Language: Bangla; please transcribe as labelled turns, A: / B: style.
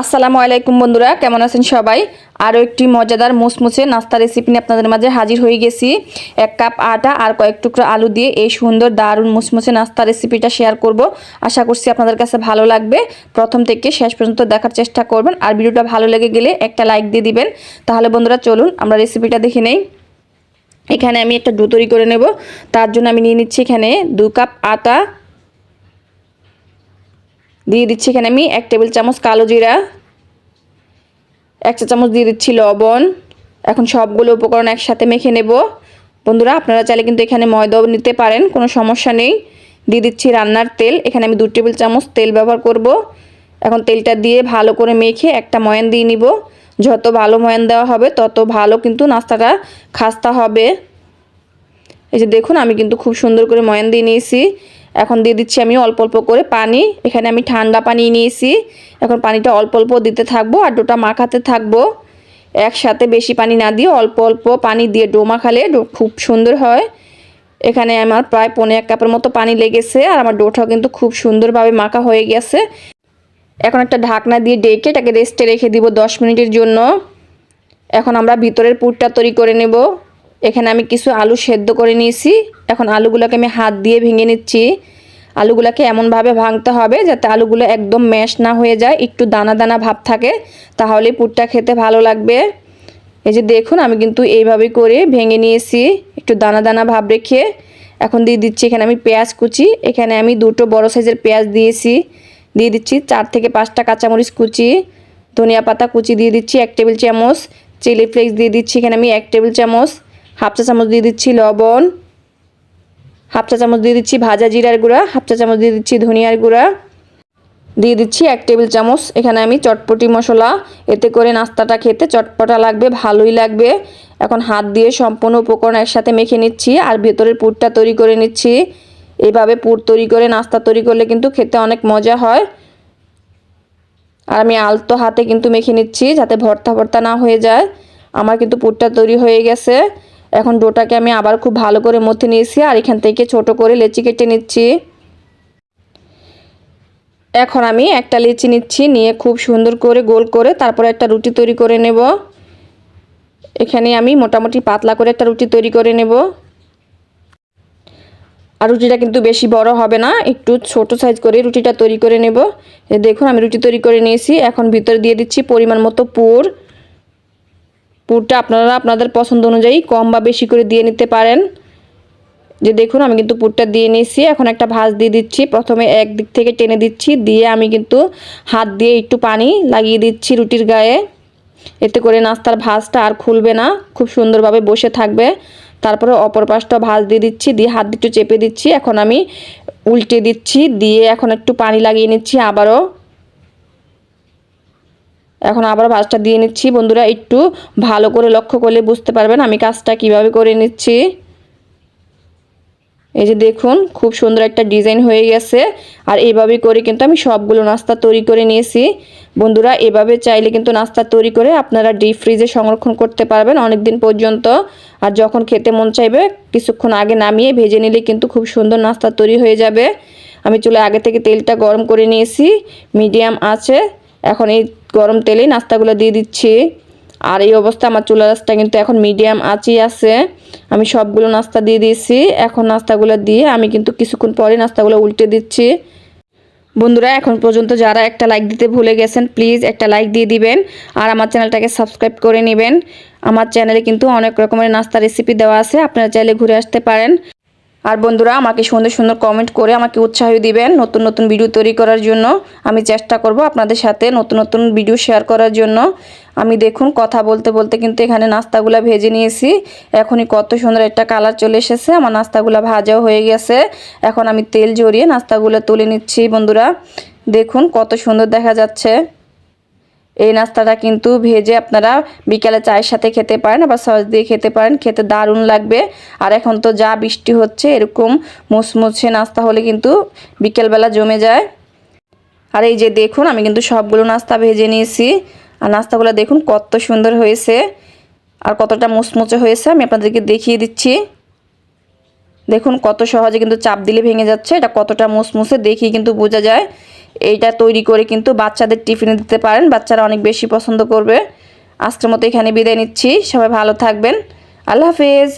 A: আসসালামু আলাইকুম বন্ধুরা, কেমন আছেন সবাই? আরও একটি মজাদার মুসমুসে নাস্তা রেসিপি নিয়ে আপনাদের মাঝে হাজির হয়ে গেছি। এক কাপ আটা আর কয়েক টুকরো আলু দিয়ে এই সুন্দর দারুণ মুসমুসে নাস্তা রেসিপিটা শেয়ার করব। আশা করছি আপনাদের কাছে ভালো লাগবে। প্রথম থেকে শেষ পর্যন্ত দেখার চেষ্টা করবেন আর ভিডিওটা ভালো লেগে গেলে একটা লাইক দিয়ে দিবেন। তাহলে বন্ধুরা, চলুন আমরা রেসিপিটা দেখে নেই। এখানে আমি একটা ডো তৈরি করে নেব। তার জন্য আমি নিয়ে নিচ্ছি এখানে দু কাপ আটা দিয়ে দিচ্ছি এখানে আমি এক টেবিল চামচ কালো জিরা, এক চা চামচ দিয়ে দিচ্ছি লবণ। এখন সবগুলো উপকরণ একসাথে মেখে নেব। বন্ধুরা, আপনারা চাইলে কিন্তু এখানে ময়দাও নিতে পারেন, কোনো সমস্যা নেই। দিয়ে দিচ্ছি রান্নার তেল, এখানে আমি দু টেবিল চামচ তেল ব্যবহার করব। এখন তেলটা দিয়ে ভালো করে মেখে একটা ময়ান দিয়ে নিব। যত ভালো ময়ান দেওয়া হবে, তত ভালো কিন্তু নাস্তাটা খাস্তা হবে। এই যে দেখুন, আমি কিন্তু খুব সুন্দর করে ময়ান দিয়ে নিয়েছি। এখন দিয়ে দিচ্ছি আমি অল্প অল্প করে পানি। এখানে আমি ঠান্ডা পানি নিয়েছি। এখন পানিটা অল্প অল্প দিতে থাকব আর ডোটা মাখাতে থাকব। একসাথে বেশি পানি না দিয়ে অল্প অল্প পানি দিয়ে ডো মাখালে ডো খুব সুন্দর হয়। এখানে আমার প্রায় পনে এক কাপের মতো পানি লেগেছে আর আমার ডোটাও কিন্তু খুব সুন্দরভাবে মাখা হয়ে গেছে। এখন একটা ঢাকনা দিয়ে ডেকে এটাকে রেস্টে রেখে দিব দশ মিনিটের জন্য। এখন আমরা ভিতরের পুরটা তৈরি করে নেব। এখানে আমি কিছু আলু সেদ্ধ করে নিয়েছি। এখন আলুগুলোকে আমি হাত দিয়ে ভেঙে নিচ্ছি। আলুগুলোকে এমনভাবে ভাঙতে হবে যাতে আলুগুলো একদম ম্যাশ না হয়ে যায়, একটু দানা দানা ভাব থাকে। তাহলে পুরটা খেতে ভালো লাগবে। এই যে দেখুন, আমি কিন্তু এইভাবে করে ভেঙে নিয়েছি। একটু দানা দানা ভাব রেখে এখন দিয়ে দিচ্ছি এখানে আমি পেঁয়াজ কুচি। এখানে আমি দুটো বড় সাইজের পেঁয়াজ দিয়েছি। দিয়ে দিচ্ছি চার থেকে পাঁচটা কাঁচামরিচ কুচি। ধনিয়া পাতা কুচি দিয়ে দিচ্ছি এক টেবিল চামচ। চিলি ফ্লেক্স দিয়ে দিচ্ছি এখানে আমি এক টেবিল চামচ। হাফ চা চামচ দিয়ে দিচ্ছি লবণ, হাফ চা চামচ দিয়ে দিচ্ছি ভাজা জিরার গুঁড়া, হাফ চা চামচ দিয়ে দিচ্ছি ধনিয়ার গুঁড়া। দিয়ে দিচ্ছি এক টেবিল চামচ। এখানে আমি চটপটি মশলা, এতে করে নাস্তাটা খেতে চটপটা লাগবে, ভালোই লাগবে। এখন হাত দিয়ে সম্পূর্ণ উপকরণ একসাথে মেখে নিচ্ছি আর ভেতরের পুরটা তৈরি করে নিচ্ছি। এইভাবে পুর তৈরি করে, নাস্তা তৈরি করলে কিন্তু খেতে অনেক মজা হয়। আর আমি আলতো হাতে কিন্তু মেখে নিচ্ছি যাতে ভর্তা ভর্তা না হয়ে যায়। আমার কিন্তু পুরটা তৈরি হয়ে গেছে। এখন ডোটাকে আমি আবার খুব ভালো করে মথে নিয়েছি আর এখান থেকে ছোট করে লেচি কেটে নিচ্ছি। এখন আমি একটা লেচি নিচ্ছি, নিয়ে খুব সুন্দর করে গোল করে তারপরে একটা রুটি তৈরি করে নেব। এখানে আমি মোটামুটি পাতলা করে একটা রুটি তৈরি করে নেব। আর রুটিটা কিন্তু বেশি বড় হবে না, একটু ছোট সাইজ করে রুটিটা তৈরি করে নেব। দেখুন আমি রুটি তৈরি করে নিয়েছি, এখন ভিতরে দিয়ে দিচ্ছি পরিমাণ মতো পুর। পুরটা আপনারা আপনাদের পছন্দ অনুযায়ী কম বা বেশি করে দিয়ে নিতে পারেন। যে দেখুন, আমি কিন্তু পুরটা দিয়ে নিয়েছি। এখন একটা ভাজ দিয়ে দিচ্ছি। প্রথমে এক দিক থেকে টেনে দিচ্ছি। দিয়ে আমি কিন্তু হাত দিয়ে একটু পানি লাগিয়ে দিচ্ছি রুটির গায়ে। এতে করে নাস্তার ভাজটা আর খুলবে না। খুব সুন্দরভাবে বসে থাকবে। তারপরে অপর পাশটা ভাজ দিয়ে দিচ্ছি। দিয়ে হাত একটু চেপে দিচ্ছি। এখন আমি উল্টে দিচ্ছি। দিয়ে এখন একটু পানি লাগিয়ে নিচ্ছি আবারও। এখন আবার ভাজটা দিয়ে নিচ্ছি। বন্ধুরা, একটু ভালো করে লক্ষ্য করলে বুঝতে পারবেন আমি কাজটা কীভাবে করে নিচ্ছি। এই যে দেখুন, খুব সুন্দর একটা ডিজাইন হয়ে গেছে। আর এইভাবে করে কিন্তু আমি সবগুলো নাস্তা তৈরি করে নিয়েছি। বন্ধুরা, এভাবে চাইলে কিন্তু নাস্তা তৈরি করে আপনারা ডিপ ফ্রিজে সংরক্ষণ করতে পারবেন অনেক দিন পর্যন্ত। আর যখন খেতে মন চাইবে, কিছুক্ষণ আগে নামিয়ে ভেজে নিলে কিন্তু খুব সুন্দর নাস্তা তৈরি হয়ে যাবে। আমি চুলে আগে থেকে তেলটা গরম করে নিয়েছি। মিডিয়াম আছে। এখন এই গরম তেলেই নাস্তাগুলো দিয়ে দিচ্ছি। আর এই অবস্থা আমার চুলা রাস্তা কিন্তু এখন মিডিয়াম আঁচই আছে। আমি সবগুলো নাস্তা দিয়ে দিয়েছি। এখন নাস্তাগুলো দিয়ে আমি কিন্তু কিছুক্ষণ পরে নাস্তাগুলো উল্টে দিচ্ছি। বন্ধুরা, এখন পর্যন্ত যারা একটা লাইক দিতে ভুলে গেছেন প্লিজ একটা লাইক দিয়ে দিবেন। আর আমার চ্যানেলটাকে সাবস্ক্রাইব করে নেবেন। আমার চ্যানেলে কিন্তু অনেক রকমের নাস্তা রেসিপি দেওয়া আছে। আপনারা চাইলে ঘুরে আসতে পারেন। আর বন্ধুরা, আমাকে সুন্দর সুন্দর কমেন্ট করে আমাকে উৎসাহ দিবেন নতুন নতুন ভিডিও তৈরি করার জন্য। আমি চেষ্টা করব আপনাদের সাথে নতুন নতুন ভিডিও শেয়ার করার জন্য। আমি দেখুন, কথা বলতে বলতে কিন্তু এখানে নাস্তাগুলো ভেজে নিয়েছি। এখনই কত সুন্দর একটা কালার চলে এসেছে। আমার নাস্তাগুলো ভাজাও হয়ে গেছে। এখন আমি তেল জড়িয়ে নাস্তাগুলো তুলে নিচ্ছি বন্ধুরা। দেখুন, কত সুন্দর দেখা যাচ্ছে। এই নাস্তাটা কিন্তু ভেজে আপনারা বিকালে চায়ের সাথে খেতে পারেন, আবার সস দিয়ে খেতে পারেন, খেতে দারুণ লাগবে। আর এখন তো যা বৃষ্টি হচ্ছে, এরকম মুসমুছে নাস্তা হলে কিন্তু বিকেলবেলা জমে যায়। আর এই যে দেখুন, আমি কিন্তু সবগুলো নাস্তা ভেজে নিয়েছি। আর নাস্তাগুলো দেখুন কত সুন্দর হয়েছে, আর কতটা মুচমুচে হয়েছে, আমি আপনাদেরকে দেখিয়ে দিচ্ছি। দেখুন কত সহজে কিন্তু চাপ দিলে ভেঙে যাচ্ছে, এটা কতটা মুসমুসে দেখি কিন্তু বোঝা যায়। এইটা তৈরি করে কিন্তু বাচ্চাদের টিফিনে দিতে পারেন, বাচ্চারা অনেক বেশি পছন্দ করবে। আজকের মতো এখানে বিদায় নিচ্ছি, সবাই ভালো থাকবেন। আল্লাহ হাফেজ।